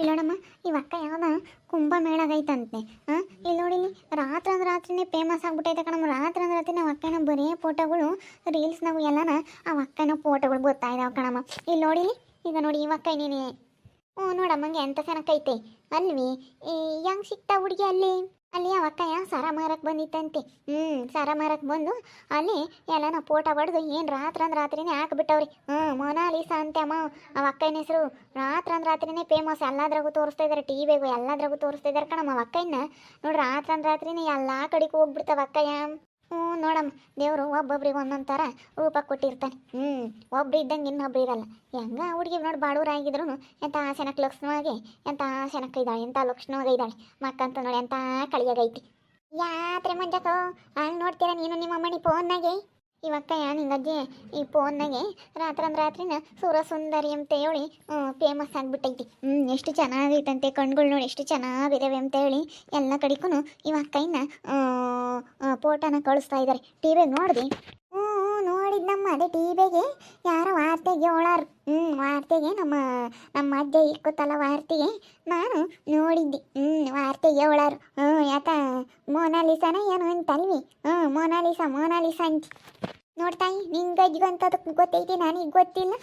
ಇಲ್ಲೋಡಮ್ಮ ಈ ಅಕ್ಕ ಯಾವ್ದ ಕುಂಭಮೇಳಗೈತಂತೆ ಹಾಂ ಇಲ್ಲಿ ನೋಡಿ ಇಲ್ಲಿ ರಾತ್ರಿ ಅಂದ್ರೆ ರಾತ್ರಿನೇ ಫೇಮಸ್ ಆಗ್ಬಿಟ್ಟೈತೆ ಕಣಮ್ಮ. ರಾತ್ರಿ ಅಂದ್ರೆ ರಾತ್ರಿ ನಾವು ಅಕ್ಕನ ಬರೀ ಫೋಟೋಗಳು ರೀಲ್ಸ್ನಾಗು ಎಲ್ಲನ ಆ ಅಕ್ಕನ ಫೋಟೋಗಳು ಗೊತ್ತಾಯ್ದಾವ ಕಣಮ್ಮ. ಇಲ್ಲಿ ನೋಡಿ ಇಲ್ಲಿ, ಈಗ ನೋಡಿ ಇವಕ್ಕ ನೀನೇ ಹ್ಞೂ ನೋಡಮ್ಮಂಗೆ ಎಂತ ಚೆನ್ನಾಗೈತೆ ಅಲ್ವಿ ಹೆಂಗ್ ಸಿಕ್ತಾ ಹುಡುಗಿ ಅಲ್ಲಿ? ಅಲ್ಲಿ ಅವಕ್ಕಯ್ಯ ಸರ ಮಾರಕ್ಕೆ ಬಂದಿತ್ತಂತೆ. ಹ್ಞೂ ಸರ ಮಾರಕ್ಕೆ ಬಂದು ಅಲ್ಲಿ ಎಲ್ಲನ ಫೋಟೋ ಹೊಡೆದು ಏನು ರಾತ್ರಿ ಅಂದ್ರೆ ರಾತ್ರಿನೇ ಹಾಕ್ಬಿಟ್ಟವ್ರಿ. ಹ್ಞೂ ಮೊನಾಲಿಸಾ ಅಂತೆ ಅಮ್ಮ. ಅವ ಅಕ್ಕನ ಹೆಸರು ರಾತ್ರಿ ಅಂದ್ರೆ ರಾತ್ರಿನೇ ಫೇಮಸ್ ಎಲ್ಲದ್ರಾಗೂ ತೋರಿಸ್ತಾ ಇದ್ದಾರೆ ಟಿ ವಿಗೂ ಎಲ್ಲದ್ರಾಗೂ ತೋರಿಸ್ತಾ ಇದ್ದಾರೆ ಕಣಮ್ಮ. ಅಕ್ಕಯ್ಯನ ನೋಡಿ ರಾತ್ರಿ ಅಂದ್ರೆ ರಾತ್ರಿನೇ ಎಲ್ಲ ಕಡೆಗೂ ಹೋಗ್ಬಿಡ್ತಾವ ಅಕ್ಕಯ್ಯ. ಹ್ಞೂ, ನೋಡಮ್ಮ. ದೇವರು ಒಬ್ಬೊಬ್ರಿಗೆ ಒಂದೊಂದು ಥರ ರೂಪ ಕೊಟ್ಟಿರ್ತಾನೆ. ಹ್ಞೂ, ಒಬ್ರು ಇದ್ದಂಗೆ ಇನ್ನೊಬ್ರು ಇರಲ್ಲ. ಹೆಂಗ ಹುಡುಗಿ ನೋಡಿ ಬಾಡೂರಾಗಿದ್ರು ಎಂಥ ಸೆನಕ್ ಲಕ್ಷ್ಮವಾಗಿ ಎಂಥ ಸೆನಕ್ ಇದ್ದಾಳೆ ಎಂಥ ಲಕ್ಷ್ಮವಾಗಿ ಇದ್ದಾಳೆ ಮಕ್ಕಂತ ನೋಡಿ ಎಂಥ ಕಳಿಯಾಗೈತಿ. ಯಾತ್ರೆ ಮಂಜಕ್ಕೋ, ಹಂಗೆ ನೋಡ್ತೀರಾ ನೀನು ನಿಮ್ಮ ಮಣಿ ಫೋನ್ನಾಗೆ ಇವಕ್ಕ ನಿಂಗಜ್ಜಿ, ಈ ಫೋನ್ನಾಗೆ ರಾತ್ರಿ ಅಂದ್ರೆ ರಾತ್ರಿನ ಸೂರಸುಂದರಿ ಅಂತ ಹೇಳಿ ಫೇಮಸ್ ಆಗಿಬಿಟ್ಟೈತಿ. ಹ್ಞೂ ಎಷ್ಟು ಚೆನ್ನಾಗೈತಂತೆ ಕಣ್ಗಳು ನೋಡಿ, ಎಷ್ಟು ಚೆನ್ನಾಗಿದ್ದಾವೆ ಅಂತ ಹೇಳಿ ಎಲ್ಲ ಕಡೆಗೂ ಇವಕ್ಕ ಅಕ್ಕಯ್ಯನ ಫೋಟೋನ ಕಳಿಸ್ತಾ ಇದ್ದಾರೆ ಟಿ ವಿಗೆ ನೋಡಿದೆ. ಹ್ಞೂ ನೋಡಿದ್ನಮ್ಮ ಅದೇ ಟಿ ವಿಗೆ ಯಾರೋ ವಾರ್ತೆಗೆ ಹೇಳಾರ ಹ್ಞೂ ವಾರ್ತೆಗೆ ನಮ್ಮ ನಮ್ಮ ಅಜ್ಜ ಇಕ್ಕುತ್ತಲ್ಲ ವಾರ್ತೆಗೆ. ನಾನು ನೋಡಿದ್ದೆ. ಹ್ಞೂ ವಾರ್ತೆಗೆ ಹೇಳಾರು ಹ್ಞೂ ಯಾಕ? ಮೋನಾಲಿಸಾನ ಏನು ಅಂತಲ್ವಿ? ಹ್ಞೂ ಮೋನಾಲಿಸಾ ಮೋನಾಲಿಸಾ ಅಂತ. ನೋಡ್ತಾಯಿ ನಿಂಗಜ್ಗಂತದಕ್ಕೆ ಗೊತ್ತೈತಿ, ನನಗೆ ಗೊತ್ತಿಲ್ಲ.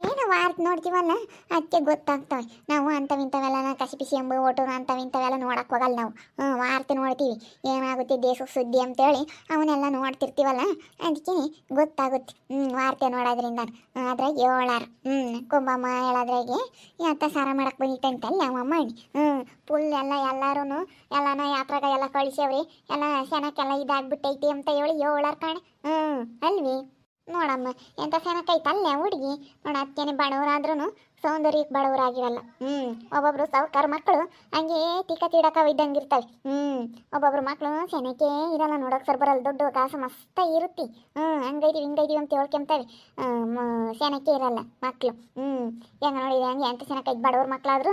ಏನು ವಾರ್ತೆ ನೋಡ್ತೀವಲ್ಲ? ಅದಕ್ಕೆ ಗೊತ್ತಾಗ್ತವೆ. ನಾವು ಅಂಥವಿಂಥವೆಲ್ಲ ಕಸಿ ಪಿಸಿ ಎಂಬ ಓಟು ಅಂಥವಿಂಥವೆಲ್ಲ ನೋಡಕ್ಕೆ ಹೋಗಲ್ಲ ನಾವು. ಹ್ಞೂ ವಾರ್ತೆ ನೋಡ್ತೀವಿ. ಏನಾಗುತ್ತೆ ದೇಶಕ್ಕೆ ಸುದ್ದಿ ಅಂತೇಳಿ ಅವನ್ನೆಲ್ಲ ನೋಡ್ತಿರ್ತೀವಲ್ಲ? ಅದಕ್ಕೆ ಗೊತ್ತಾಗುತ್ತೆ. ಹ್ಞೂ ವಾರ್ತೆ ನೋಡೋದ್ರಿಂದ. ಅದ್ರಾಗ ಏಳಾರು. ಹ್ಞೂ ಕುಂಬಮ್ಮ ಹೇಳೋದ್ರಾಗೆ ಯಾತ ಸಾರ ಮಾಡಕ್ಕೆ ಬಂದಿತ್ತಂತಲ್ಲ ನಮ್ಮಮ್ಮ ಹ್ಞೂ ಫುಲ್ ಎಲ್ಲ ಎಲ್ಲರೂ ಎಲ್ಲನ ಯಾತ್ರಾಗ ಎಲ್ಲ ಕಳಿಸ್ಯವ್ರಿ. ಎಲ್ಲ ಸೆನಕ್ಕೆಲ್ಲ ಇದಾಗ್ಬಿಟ್ಟೈತಿ ಅಂತ ಹೇಳಿ ಏಳಾರು ಕಾಣೆ. ಹ್ಞೂ ಅಲ್ವಿ? ನೋಡಮ್ಮ ಎಂಥ ಸೆನಕೈತಲ್ಲ ಹುಡುಗಿ? ನೋಡ, ಅತ್ತೇನೆ ಬಡವರಾದ್ರೂ ಸೌಂದರ್ಯಕ್ಕೆ ಬಡವರಾಗಿರಲ್ಲ. ಹ್ಞೂ ಒಬ್ಬೊಬ್ರು ಸಾವುಕಾರ ಮಕ್ಕಳು ಹಂಗೆ ತಿಕ್ಕ ತೀಡಕ ಇದ್ದಂಗೆ ಇರ್ತವೆ ಹ್ಞೂ ಒಬ್ಬೊಬ್ರು ಮಕ್ಕಳು ಸೆನಕೆ ಇರಲ್ಲ ನೋಡೋಕೆ ಸರ್ ಬರಲ್ಲ ದೊಡ್ಡ ಕಾಸು ಮಸ್ತ ಇರುತ್ತೆ. ಹ್ಞೂ ಹಂಗೈತೀವಿ ಹಿಂಗೈತೀವಿ ಅಂತ ಹೇಳ್ಕೊಂತವೆ ಸೆನಕೆ ಇರಲ್ಲ ಮಕ್ಕಳು ಹ್ಞೂ ಹೆಂಗೆ ನೋಡಿದೆ ಹಂಗೆ ಎಂಥ ಸೆನಕೈತೆ ಬಡವ್ರ ಮಕ್ಕಳಾದ್ರೂ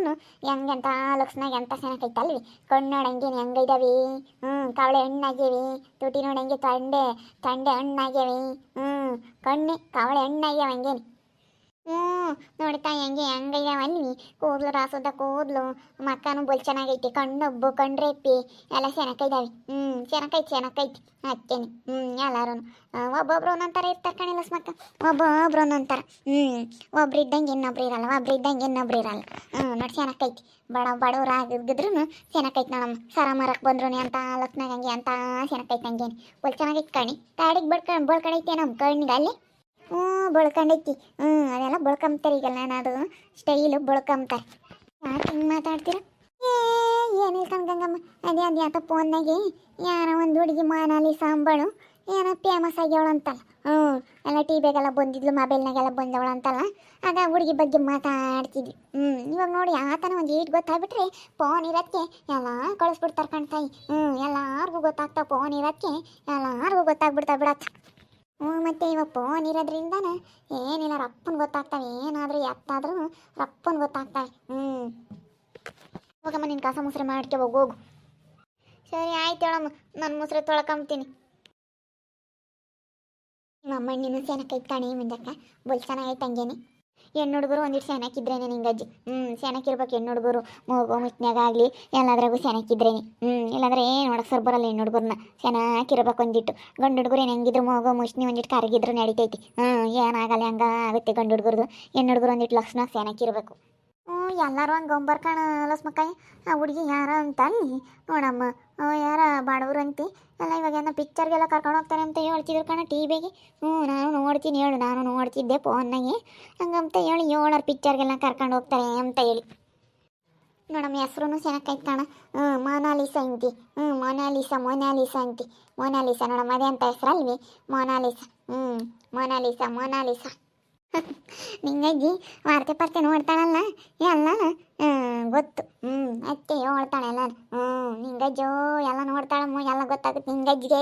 ಹೆಂಗೆ ಎಂಥ ಲಕ್ಷನಾಗ ಎಂಥ ಸೆನಕೈತಲ್ವಿ ಕಣ್ಣು ನೋಡಂಗೆ ಹೆಂಗೈದವಿ. ಹ್ಞೂ ಕವಳೆ ಹಣ್ಣಾಗ್ಯವಿ. ತುಟಿ ನೋಡಂಗೆ ತಂಡೆ ತಂಡೆ ಹಣ್ಣಾಗ್ಯವಿ. ಹ್ಞೂ ಕಣ್ಣೆ ಕವಳೆ ಹಣ್ಣಾಗ್ಯಾವ ಹಂಗೇನಿ ಹ್ಞೂ ನೋಡ್ತಾ ಹೆಂಗೆ ಹೆಂಗೈದಾವಲ್ವಿ ಕೂದಲು ರಾಸೋದ ಕೂದಲು. ಮಕ್ಕನೂ ಬಲ್ ಚೆನ್ನಾಗೈತಿ. ಕಣ್ಣೊಬ್ಬು ಕಣ್ರೆಪ್ಪಿ ಎಲ್ಲ ಚೆನ್ನಾಗೈದಾವೆ ಹ್ಞೂ ಚೆನ್ನಾಗೈತಿ ಚೆನ್ನಾಗೈತಿ ಅಕ್ಕೇನೆ. ಹ್ಞೂ ಎಲ್ಲರೂ ಒಬ್ಬೊಬ್ರು ಒಂದೊಂಥರ ಇರ್ತಾರೆ ಕಣಿಲ್ಲ ಮಕ್ಕ ಒಬ್ಬೊಬ್ರು ಒಂದೊಂಥರ ಹ್ಞೂ ಒಬ್ರು ಇದ್ದಂಗೆ ಇನ್ನೊಬ್ರು ಇರಲ್ಲ. ಒಬ್ರು ಇದ್ದಂಗೆ ಇನ್ನೊಬ್ರು ಇರಲ್ಲ. ಹ್ಞೂ ನೋಡಿ ಚೆನ್ನಾಗೈತಿ ಬಡ, ಬಡವ್ರು ಆಗಿದ್ರು ಚೆನ್ನಾಗೈತಿ ನೋಡಮ್ಮ. ಸರ ಮರಕ್ಕೆ ಬಂದ್ರು ಅಂತ ಲಕ್ನಾಗ ಹಂಗೆ ಅಂತ ಚೆನ್ನಾಗೈತಿ ಹಂಗೇನೆ. ಬಲ್ ಚೆನ್ನಾಗೈತಿ ಕಣಿ. ಕಾಡಿಗೆ ಬಡ್ಕೊಂಡು ಬಳ್ಕೊಂಡೈತೆ ನಮ್ಮ ಕಣ್ಣಿಗೆ ಅಲ್ಲಿ. ಹ್ಞೂ ಬಳ್ಕೊಂಡೈತಿ. ಹ್ಞೂ ಅದೆಲ್ಲ ಬಳ್ಕೊಂಬ್ತಾರೆ ಈಗ ನಾನು ಸ್ಟೈಲು ಬಳ್ಕೊಂಬ್ತಾರೆ ಯಾಕೆ ಹಿಂಗೆ ಮಾತಾಡ್ತೀರ? ಏ ಏನಿಲ್ಲ ಕಣ್ಗಂಗಮ್ಮ ಅದೇ ಅದು ಯಾತ ಫೋನ್ನಾಗೆ ಯಾರೋ ಒಂದು ಹುಡುಗಿ ಮಾನಾಲಿ ಸಾಂಬಳು, ಏನೋ ಫೇಮಸ್ ಆಗ್ಯವಳು ಅಂತಲ್ಲ. ಹ್ಞೂ ಎಲ್ಲ ಟಿ ವಿಗೆಲ್ಲ ಬಂದಿದ್ಲು ಮೊಬೈಲ್ನಾಗೆಲ್ಲ ಬಂದವಳು ಅಂತಲ್ಲ. ಆಗ ಹುಡುಗಿ ಬಗ್ಗೆ ಮಾತಾಡ್ತಿದ್ವಿ. ಹ್ಞೂ ಇವಾಗ ನೋಡಿ ಆತನ ಒಂದು ಈಟ್ ಗೊತ್ತಾಗ್ಬಿಟ್ರೆ ಫೋನ್ ಇರೋದಕ್ಕೆ ಎಲ್ಲ ಕಳಿಸ್ಬಿಡ್ತಾರೆ ಕಣ್ತಾಯಿ ಹ್ಞೂ ಎಲ್ಲರಿಗೂ ಗೊತ್ತಾಗ್ತಾವ ಫೋನ್ ಇರೋದಕ್ಕೆ ಎಲ್ಲರಿಗೂ ಗೊತ್ತಾಗ್ಬಿಡ್ತಾವ ಬಿಡತ್ತೆ. ಹ್ಞೂ, ಮತ್ತೆ ಇವಾಗ ಫೋನ್ ಇರೋದ್ರಿಂದನ ಏನಿಲ್ಲ, ರಪ್ಪನ್ ಗೊತ್ತಾಗ್ತಾವೆ ಏನಾದರೂ ಎತ್ತಾದ್ರೂ ರಪ್ಪನ್ ಗೊತ್ತಾಗ್ತಾವೆ ಹ್ಞೂ ಹೋಗಮ್ಮ ನಿನ್ನ ಕಸ ಮುಸ್ರೆ ಮಾಡ್ಕೆ ಹೋಗು ಸರಿ, ಆಯ್ತು ಹೇಳಮ್ಮ ನನ್ನ ಮುಸ್ರೆ ತೊಳ್ಕೊಂಬ್ತೀನಿ ನಮ್ಮ ಅಮ್ಮ ನೀನು ಸೆನಕೈತೆ ಕಣಿ ಮುಂದಕ್ಕ. ಬಲ್ ಚೆನ್ನಾಗೈತೆ ಹಂಗೇನೆ ಹೆಣ್ಣು ಹುಡುಗರು ಒಂದಿಟ್ಟು ಸೆನಕಿದ್ರೇನೆ ನಿಂಗಜ್ಜಿ. ಹ್ಞೂ ಸೆನಕಿರ್ಬೇಕು ಹೆಣ್ಣು ಹುಡುಗರು ಮೂಗು ಆಗಲಿ ಎಲ್ಲದ್ರಾಗೂ ಸೆನಕಿದ್ರೇನೆ ಹ್ಞೂ ಇಲ್ಲಾಂದ್ರೆ ಏನು ನೋಡಕ್ಕೆ ಬರಲ್ಲ ಹೆಣ್ಣು ಹುಡುಗರನ್ನ ಸೆನಕಿರ್ಬೇಕು ಒಂದಿಟ್ಟು. ಗಂಡು ಹುಡುಗರು ಏನು ಹೆಂಗಿದ್ರು ಮೂಗು ಮುಷ್ಣಿ ಒಂದಿಟ್ಟು ಕರಗಿದ್ರು ನಡಿತೈತಿ. ಹ್ಞೂ ಏನಾಗಲ್ಲ ಹಂಗಾಗುತ್ತೆ ಗಂಡು ಹುಡುಗರದು ಹೆಣ್ಣು ಹುಡುಗರು ಒಂದಿಟ್ಟು ಲಕ್ಷಣ ಸೆನಕಿರ್ಬೇಕು ಹ್ಞೂ ಎಲ್ಲರೂ ಹಂಗೆ ಗೊಂಬರ್ಕಣ ಲಸ್ಮಕ್ಕಾಯಿ ಆ ಹುಡುಗಿ ಯಾರ ಅಂತ ಅಲ್ಲಿ ನೋಡಮ್ಮ ಯಾರ ಬಾಡವ್ರು ಅಂತಿ? ಎಲ್ಲ ಇವಾಗ ಏನೋ ಪಿಕ್ಚರ್ಗೆಲ್ಲ ಕರ್ಕೊಂಡು ಹೋಗ್ತಾರೆ ಅಂತ ಹೇಳ್ತಿದ್ರು ಕಣ ಟಿ ವಿಗೆ ಹ್ಞೂ ನಾನು ನೋಡ್ತೀನಿ ಹೇಳು, ನಾನು ನೋಡ್ತಿದ್ದೆ ಫೋನ್ನಾಗೆ. ಹಂಗಂತ ಹೇಳಿ ಏಳರ ಪಿಕ್ಚರ್ಗೆಲ್ಲ ಕರ್ಕೊಂಡು ಹೋಗ್ತಾರೆ ಅಂತ ಹೇಳಿ. ನೋಡಮ್ಮ ಹೆಸ್ರು ಚೆನ್ನಾಗೈತೆ ಕಣ. ಹ್ಞೂ ಮೊನಾಲಿಸ ಅಂತಿ. ಹ್ಞೂ ಮೊನಾಲಿಸಾ, ಮೊನಾಲಿಸ ಅಂತಿ. ಮೊನಾಲಿಸಾ, ನೋಡಮ್ಮ, ಅದೇ ಅಂತ ಹೆಸ್ರಲ್ವಿ? Mona Lisa. ಹ್ಞೂ ಮೊನಾಲಿಸಾ ಮೊನಾಲಿಸಾ. ನಿಂಗಾಗಿ ವಾರ್ತೆ ಪಾರ್ತೆ ನೋಡ್ತಾಳಲ್ಲ? ಎಲ್ಲ ಗೊತ್ತು. ಹ್ಞೂ ಅತ್ತೆ ಹೇಳ್ತಾಳೆ ಎಲ್ಲ ಹ್ಞೂ ನಿಂಗಜ್ಜೋ, ಎಲ್ಲ ನೋಡ್ತಾಳಮ್ಮ, ಎಲ್ಲ ಗೊತ್ತಾಗುತ್ತೆ ನಿಂಗಜ್ಜಿಗೆ.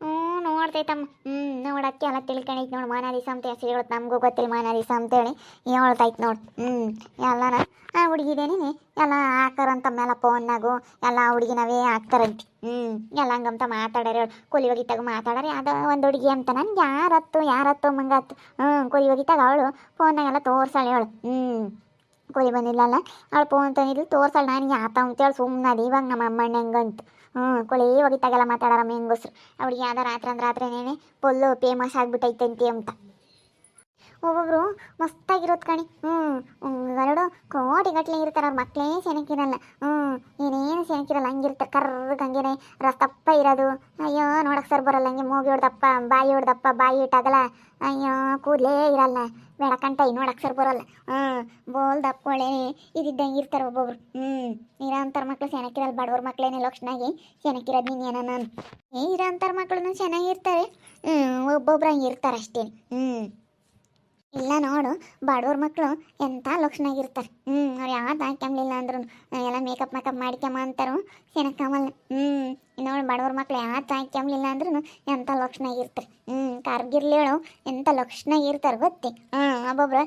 ಹ್ಞೂ ನೋಡ್ತೈತಮ್ಮ ಹ್ಞೂ ನೋಡಕ್ಕೆ ಎಲ್ಲ ತಿಳ್ಕೊಂಡೈತೆ ನೋಡಿ. ಮಾನಾದಿ ಅಂತ ಹೆಸರು ಹೇಳುತ್ತೆ. ನಮಗೂ ಗೊತ್ತಿಲ್ಲ ಮಾನಾಲಿಸ ಅಂತೇಳಿ. ಹೇಳ್ತೈತೆ ನೋಡಿ. ಹ್ಞೂ, ಎಲ್ಲನ ಆ ಹುಡುಗಿದೇನೆ ಎಲ್ಲ ಹಾಕಾರಂತ ಮೇಲೆ ಫೋನ್ನಾಗು, ಎಲ್ಲ ಹುಡುಗಿನವೇ ಹಾಕ್ತಾರಂತೆ. ಹ್ಞೂ, ಎಲ್ಲ ಹಂಗಂತ ಮಾತಾಡ್ಯಾರ ಹೇಳು ಕೊಲಿ ಒಗಿತಾಗ ಮಾತಾಡ್ಯಾರ. ಅದು ಒಂದು ಹುಡುಗಿ ಅಂತ. ನನ್ಗೆ ಯಾರತ್ತು ಯಾರತ್ತು ಮಂಗತ್ತು ಹ್ಞೂ ಕೊಲಿ ಒಗಿತಾಗ ಅವಳು. ಫೋನ್ನಾಗೆಲ್ಲ ತೋರ್ಸಾಳೆ ಹೇಳು ಹ್ಞೂ. ಕೊಯ್ ಬಂದಿಲ್ಲಲ್ಲ ಅವಳು ಫೋನ್ ತಂದಿದ್ಲು ತೋರ್ಸಲ್ಲ ನನಗೆ ಆತ ಅಂತೇಳಿ ಸುಮ್ಮನೆ ಅದು ಇವಾಗ ನಮ್ಮ ಅಮ್ಮಣ್ಣ ಹೆಂಗಂತ ಹ್ಞೂ ಕೊಳಿ ತಗಲ್ಲ ಮಾತಾಡಾರಮ್ಮ ಹೆಂಗಸ್ರು ಅವ್ಳಿಗೆ ಯಾವ್ದು ರಾತ್ರಿ ಅಂದ್ರೆ ರಾತ್ರಿನೇ ಫುಲ್ಲು ಫೇಮಸ್ ಆಗ್ಬಿಟ್ಟೈತಂತಿ ಅಂತ. ಒಬ್ಬೊಬ್ರು ಮಸ್ತಾಗಿರೋದು ಕಣಿ. ಹ್ಞೂ ಎರಡು ಕೋಟಿಗಟ್ಲೆ ಇರ್ತಾರೆ ಅವ್ರ ಮಕ್ಕಳೇ ಸೆಣಕಿರಲ್ಲ. ಹ್ಞೂ ಏನೇನು ಸೆನಕಿರಲ್ಲ ಹಂಗಿರ್ತಾರೆ, ಕರ್ರಗೆ ಹಂಗೇನೆ ರಸ್ತಪ್ಪ ಇರೋದು. ಅಯ್ಯೋ ನೋಡಕ್ಕೆ ಸರ್ ಬರಲ್ಲ, ಹಂಗೆ ಮೂಗಿ ಹೊಡ್ದಪ್ಪ, ಬಾಯಿ ಹೊಡ್ದಪ್ಪ, ಬಾಯಿ ಇಟ್ಟಾಗಲ್ಲ. ಅಯ್ಯೋ, ಕೂದಲೇ ಇರಲ್ಲ. ಬೇಡ ಕಂಟೈ ನೋಡಕ್ಕೆ ಸರ್ ಬರಲ್ಲ. ಹ್ಞೂ ಬೋಲ್ ದಪ್ಪ ಇದ್ದಂಗೆ ಇರ್ತಾರೆ ಒಬ್ಬೊಬ್ರು. ಹ್ಞೂ ಇರೋಂಥವ್ರ ಮಕ್ಕಳು ಮಕ್ಳು ಸೆನಕಿರಲ್ಲ ಬಡವ್ರ ಮಕ್ಳೇನೆ ಲಕ್ಷಣಾಗಿ ಸೆನಕಿರೋದು ಏನೋ ನಾನು ಏ ಇರೋ ಅಂಥವ್ರ ಮಕ್ಳು ಚೆನ್ನಾಗಿರ್ತಾರೆ. ಹ್ಞೂ ಒಬ್ಬೊಬ್ರು ಹಂಗೆ ಇರ್ತಾರೆ ಅಷ್ಟೇ. ಹ್ಞೂ ಇಲ್ಲ ನೋಡು ಬಡವ್ರ ಮಕ್ಕಳು ಎಂಥ ಲಕ್ಷಣಾಗಿರ್ತಾರೆ. ಹ್ಞೂ ಅವ್ರು ಯಾವ್ದು ಹಾಕ್ಯಂಬ್ಲಿಲ್ಲ ಅಂದ್ರು ಎಲ್ಲ ಮೇಕಪ್ ಮೇಕಪ್ ಮಾಡ್ಕ್ಯಮ್ಮ ಅಂತಾರೋ. ಸೆನಕ್ಕಮಲ್ಲ ಹ್ಞೂ ನೋಡು ಬಡವ್ರ ಮಕ್ಳು ಯಾವ್ದು ಹಾಕ್ಯಂಬ್ಲಿಲ್ಲ ಅಂದ್ರೂ ಎಂಥ ಲಕ್ಷಣಾಗಿರ್ತಾರೆ. ಹ್ಞೂ ಕಾರ್ಗಿರ್ಲೇಳು ಎಂಥ ಲಕ್ಷಣಾಗಿರ್ತಾರೆ ಗೊತ್ತಿ? ಹಾಂ ಒಬ್ಬೊಬ್ರು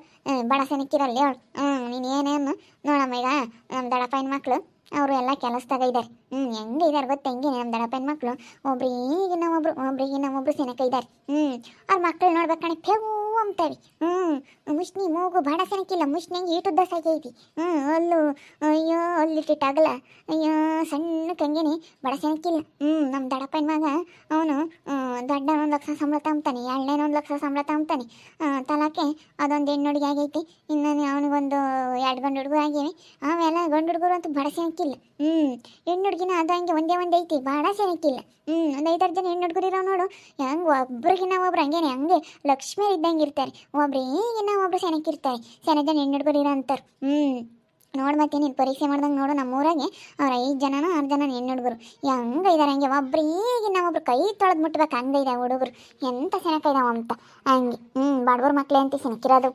ಬಡ ಸೆನಕ್ಕಿರಲ್ಲ ಹೇಳು. ಹ್ಞೂ ನೀನು ಏನೇನು ನೋಡಮ್ಮ ಈಗ ನಮ್ಮ ದಡಪ್ಪನ ಮಕ್ಕಳು ಅವರು ಎಲ್ಲ ಕೆಲಸದಾಗ ಇದ್ದಾರೆ ಹ್ಞೂ ಹೆಂಗೆ ಇದ್ದಾರೆ ಗೊತ್ತ ಹೆಂಗೆ ನಮ್ಮ ದಡಪ್ಪನ ಮಕ್ಕಳು ಒಬ್ರಿಗೆ ಒಬ್ರು ಒಬ್ರಿಗಿನ್ನ ಒಬ್ರು ಸೆನಕ ಇದ್ದಾರೆ ಹ್ಞೂ ಅವ್ರ ಮಕ್ಕಳು ನೋಡ್ಬೇಕಣೆ ಫೆವು ಅಂತೇವಿ ಹ್ಞೂ ಮುಷ್ಣಿ ಮೂಗು ಬಾಡ ಸೆನಕಿಲ್ಲ ಮುಷ್ಣಂಗೆ ಈಟುದ್ದ ಸಾಕೈತಿ ಹ್ಞೂ ಅಲ್ಲು, ಅಯ್ಯೋ ಅಲ್ಲಿಟ್ಟಿಟ್ಟಾಗಲ್ಲ ಅಯ್ಯೋ, ಸಣ್ಣ ಕಂಗೆನಿ ಬಡ ಸೆನಕಿಲ್ಲ ಹ್ಞೂ ನಮ್ಮ ದಡಪ್ಪನ ಮಗ ಅವನು ದೊಡ್ಡ ಒಂದು ಲಕ್ಷ ಸಂಬಳ ತಗೊಂತಾನೆ ಎರಡನೇ ಒಂದು ಲಕ್ಷ ಸಂಬಳ ತಗೊಂತಾನೆ ತಲಾಕೆ ಅದೊಂದು ಹೆಣ್ಣು ಹುಡುಗಿ ಆಗೈತಿ. ಇನ್ನು ಅವನಿಗೊಂದು ಎರಡು ಗಂಡು ಹುಡುಗರು ಆಗಿವೆ ಆಮೇಲೆ ಗಂಡು ಹುಡುಗರು ಅಂತೂ ಬಡ ಸೆನಕಿಲ್ಲ ಹ್ಞೂ ಹೆಣ್ಣು ಹುಡುಗಿನ ಅದು ಹಂಗೆ ಒಂದೇ ಒಂದು ಐತಿ. ಬಾಡ ಸೆನಕಿಲ್ಲ ಹ್ಞೂ ಒಂದು ಐದಾರು ಜನ ಹೆಣ್ಣು ಹುಡುಗರಿರೋ ನೋಡು. ಹೆಂಗೆ ಒಬ್ರಿಗಿನ್ನ ಒಬ್ರು ಹಂಗೇನೆ, ಹಂಗೆ ಲಕ್ಷ್ಮಿ ಇದ್ದಂಗೆ ಇರ್ತಾರೆ. ಒಬ್ರು ಈಗಿನ್ನ ಒಬ್ರು ಸೆನಕಿರ್ತಾರೆ ಸೆನ ಜನ ಹೆಣ್ಣು ಹುಡುಗರಿರೋ ಅಂತಾರೆ ಹ್ಞೂ ನೋಡಿ ಮತ್ತೆ ನೀನು ಪರೀಕ್ಷೆ ಮಾಡ್ದಂಗೆ ನೋಡು ನಮ್ಮ ಊರಾಗೆ ಅವ್ರ ಐದು ಜನನ ಆರು ಜನ ಹೆಣ್ಣು ಹುಡುಗರು ಹೆಂಗೆ ಇದಾರೆ ಹಂಗೆ, ಒಬ್ರು ಈಗಿನ ಒಬ್ರು ಕೈ ತೊಳೆದು ಮುಟ್ಬೇಕು, ಹಂಗೆ ಇದೆ ಹುಡುಗರು. ಎಂಥ ಸೆನಕ ಇದಾವ ಅಂತ. ಹಂಗೆ ಹ್ಞೂ ಬಡವ್ರ ಮಕ್ಕಳೇ ಅಂತ ಸೆನಕಿರೋದು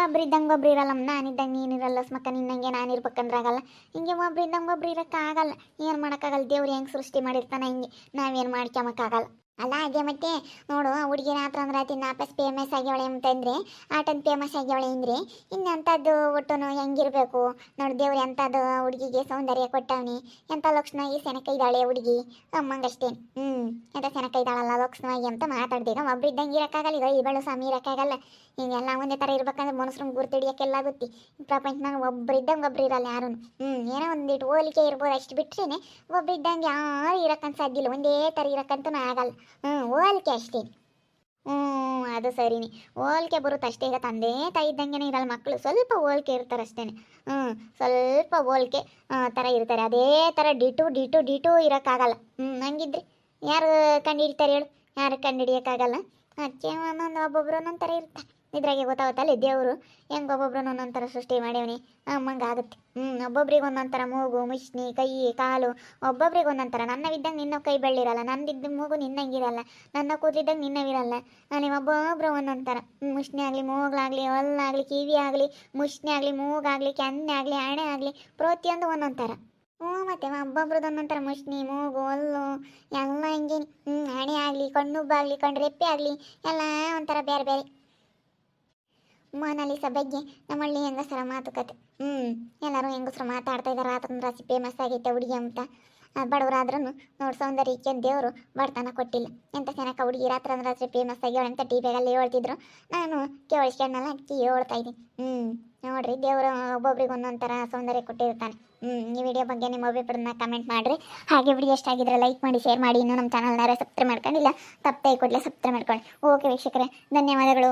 ಒಬ್ರು ಇದ್ದಂಗೆ ಒಬ್ರು ಇರಲ್ಲ ನಾನಿದ್ದಂಗೆ ನೀನಿರಲ್ಲ ಸ್ಮಕ್ಕ ನಿನ್ನಂಗೆ ನಾನು ಇರ್ಬೇಕಂದ್ರಾಗಲ್ಲ. ಹಿಂಗೆ ಒಬ್ರು ಇದ್ದಂಗೆ ಒಬ್ರು ಇರೋಕ್ಕಾಗಲ್ಲ ಏನು ಮಾಡೋಕ್ಕಾಗಲ್ಲ? ದೇವ್ರು ಹೆಂಗೆ ಸೃಷ್ಟಿ ಮಾಡಿರ್ತಾನೆ ಹಿಂಗೆ. ನಾವೇನು ಮಾಡ್ಕೊಂಬಕ್ಕಾಗಲ್ಲ ಅಲ್ಲ ಹಾಗೆ ಮತ್ತೆ, ನೋಡು, ಆ ಹುಡುಗಿ ರಾತ್ರ ಅಂದ್ರೆ ರಾತ್ರಿ ವಾಪಸ್ ಫೇಮಸ್ ಆಗ್ಯವಳೆ ಅಂತಂದ್ರೆ ಆಟನ್ ಫೇಮಸ್ ಆಗ್ಯವಳೆ ಅಂದ್ರೆ ಇನ್ನಂಥದ್ದು ಒಟ್ಟು ಹೆಂಗಿರ್ಬೇಕು? ನೋಡು, ದೇವ್ರು ಎಂಥದ್ದು ಹುಡುಗಿಗೆ ಸೌಂದರ್ಯ ಕೊಟ್ಟವನಿ. ಎಂಥ ಲಕ್ಷಣವಾಗಿ ಸೆನಕ ಇದ್ದಾಳೆ ಹುಡುಗಿ? ಅಮ್ಮಂಗಷ್ಟೇ. ಹ್ಞೂ ಎಂಥ ಸೆನಕ ಇದ್ದಾಳಲ್ಲ ಲಕ್ಷಣವಾಗಿ ಅಂತ ಮಾತಾಡ್ದೀಗ ಒಬ್ರು ಇದ್ದಂಗೆ ಇರೋಕ್ಕಾಗಲ್ಲ, ಈಗ ಇಬ್ಬಳು ಬೆಳು ಸ್ವಾಮಿ ಇರೋಕ್ಕಾಗಲ್ಲ. ಹಿಂಗೆಲ್ಲ ಒಂದೇ ಥರ ಇರ್ಬೇಕಂದ್ರೆ ಮನುಷ್ಯರು ಗುರ್ತಿಡಿಯೋಕ್ಕೆಲ್ಲ ಗೊತ್ತಿ ಪ್ರಪಂಚನಾಗ ಒಬ್ರು ಇದ್ದಂಗೆ ಒಬ್ರು ಇರಲ್ಲ ಯಾರು. ಹ್ಞೂ ಏನೋ ಒಂದಿಟ್ಟು ಹೋಲಿಕೆ ಇರ್ಬೋದು ಅಷ್ಟು ಬಿಟ್ರೇನೆ, ಒಬ್ರು ಇದ್ದಂಗೆ ಯಾರು ಇರಕ್ಕಂತ ಸಾಧ್ಯ ಇಲ್ಲ. ಒಂದೇ ಥರ ಇರೋಕ್ಕಂತೂ ಆಗಲ್ಲ. ಹ್ಞೂ ಹೋಲಿಕೆ ಅಷ್ಟೇ. ಹ್ಞೂ ಅದು ಸರಿನೇ. ಹೋಲಿಕೆ ಬರುತ್ತೆ ಅಷ್ಟೇ. ಈಗ ತಂದೆ ತಾಯಿ ಇದ್ದಂಗೆ ಇರಲ್ಲ ಮಕ್ಕಳು ಸ್ವಲ್ಪ ಹೋಲಿಕೆ ಇರ್ತಾರೆ ಅಷ್ಟೇ ಹ್ಞೂ ಸ್ವಲ್ಪ ಹೋಲಿಕೆ ಥರ ಇರ್ತಾರೆ. ಅದೇ ಥರ ಡಿಟು ಡಿಟು ಡಿಟು ಇರೋಕ್ಕಾಗಲ್ಲ. ಹ್ಞೂ ಹಂಗಿದ್ರಿ ಯಾರು ಕಂಡುಹಿಡಿತಾರೆ ಹೇಳು? ಯಾರು ಕಂಡುಹಿಡಿಯೋಕ್ಕಾಗಲ್ಲ ಅದಕ್ಕೆ ಒಂದೊಂದು ಒಬ್ಬೊಬ್ರು ಒಂದೊಂದು ಥರ ಇರ್ತಾರೆ. ಇದ್ರಾಗೆ ಗೊತ್ತಾಗುತ್ತಲ್ಲ ದೇವರು ಹೆಂಗೆ ಒಬ್ಬೊಬ್ರು ಒಂದೊಂಥರ ಥರ ಸೃಷ್ಟಿ ಮಾಡ್ಯವನಿ? ಅಮ್ಮಂಗೆ ಆಗುತ್ತೆ. ಹ್ಞೂ ಒಬ್ಬೊಬ್ರಿಗೆ ಒಂದೊಂಥರ ಥರ ಮೂಗು ಮುಷ್ಣಿ ಕೈ, ಕಾಲು, ಒಬ್ಬೊಬ್ರಿಗೆ ಒಂದೊಂಥರ ನನ್ನ ಇದ್ದಂಗೆ ನಿನ್ನ ಕೈ ಬೆಳ್ಳಿರಲ್ಲ, ನಂದಿದ್ದ ಮೂಗು ನಿನ್ನಂಗಿರಲ್ಲ, ನನ್ನ ಕೂದಲಿದ್ದಂಗೆ ನಿನ್ನವಿರಲ್ಲ. ಅಲ್ಲಿ ಒಬ್ಬೊಬ್ರು ಒಂದೊಂಥರ ಥರ ಮುಷ್ಣಿ ಆಗಲಿ, ಮೂಗ್ಲಾಗಲಿ, ಹೊಲ್ಲಾಗಲಿ, ಕಿವಿ ಆಗಲಿ ಮುಷ್ಣಿ ಆಗಲಿ, ಮೂಗಾಗಲಿ, ಕೆನ್ನೆ ಆಗಲಿ, ಹಣೆ ಆಗಲಿ, ಪ್ರತಿಯೊಂದು ಒಂದೊಂದು ಥರ ಹ್ಞೂ, ಮತ್ತೆ ಒಬ್ಬೊಬ್ರದ್ದು ಒಂದೊಂಥರ ಥರ ಮುಷ್ಣಿ ಮೂಗು, ಹೊಲ್ಲು, ಎಲ್ಲ ಹಿಂಗೆ ಹ್ಞೂ ಹಣೆ ಆಗಲಿ, ಕಣ್ಣುಬ್ಬಾಗಲಿ ಕಣ್ಣು ರೆಪ್ಪೆ ಆಗಲಿ, ಎಲ್ಲ ಒಂಥರ ಬೇರೆ ಬೇರೆ ಮೊನಾಲಿಸ ಬಗ್ಗೆ ನಮ್ಮಳ್ಳಿ ಹೆಂಗಸರ ಮಾತುಕತೆ. ಹ್ಞೂ ಎಲ್ಲರೂ ಹೆಂಗಸರು ಮಾತಾಡ್ತಾ ಇದ್ದಾರೆ ಆತನ ರಾಶಿ ಫೇಮಸ್ ಆಗೈತೆ ಹುಡುಗಿ ಅಂತ. ಬಡವರಾದ್ರೂ ನೋಡಿ ಸೌಂದರ್ಯಕ್ಕೆ ದೇವರು ಬಡತನ ಕೊಟ್ಟಿಲ್ಲ. ಎಂಥ ಚೆನ್ನಾಗಿ ಹುಡುಗಿ ರಾತ್ರ ರಾತ್ರಿ ಫೇಮಸ್ ಆಗಿ ಅಂತ ಟಿ ವಿಯಲ್ಲಿ ಹೇಳ್ತಿದ್ರು. ನಾನು ಕೇಳಿಸ್ಕೊಂಡಲ್ಲ ಅಕ್ಕಿ ಹೇಳ್ತಾ ಇದ್ದೀನಿ. ಹ್ಞೂ ನೋಡ್ರಿ ದೇವರು ಒಬ್ಬೊಬ್ರಿಗೆ ಒಂದೊಂದು ಥರ ಸೌಂದರ್ಯ ಕೊಟ್ಟಿರ್ತಾನೆ. ಹ್ಞೂ ಈ ವಿಡಿಯೋ ಬಗ್ಗೆ ನಿಮ್ಮ ಅಭಿಪ್ರಾಯನ ಕಮೆಂಟ್ ಮಾಡಿರಿ. ಹಾಗೆ ವಿಡಿಯೋ ಎಷ್ಟಾಗಿದ್ರೆ ಲೈಕ್ ಮಾಡಿ ಶೇರ್ ಮಾಡಿ. ಇನ್ನೂ ನಮ್ಮ ಚಾನಲ್ನಾರ ಸಬ್ಸ್ಕ್ರೈಬ್ ಮಾಡ್ಕೊಂಡಿಲ್ಲ ತಪ್ಪೇ ಕೊಡಲಿ ಸಬ್ಸ್ಕ್ರೈಬ್ ಮಾಡ್ಕೊಳ್ಳಿ. ಓಕೆ ವೀಕ್ಷಕರೇ, ಧನ್ಯವಾದಗಳು.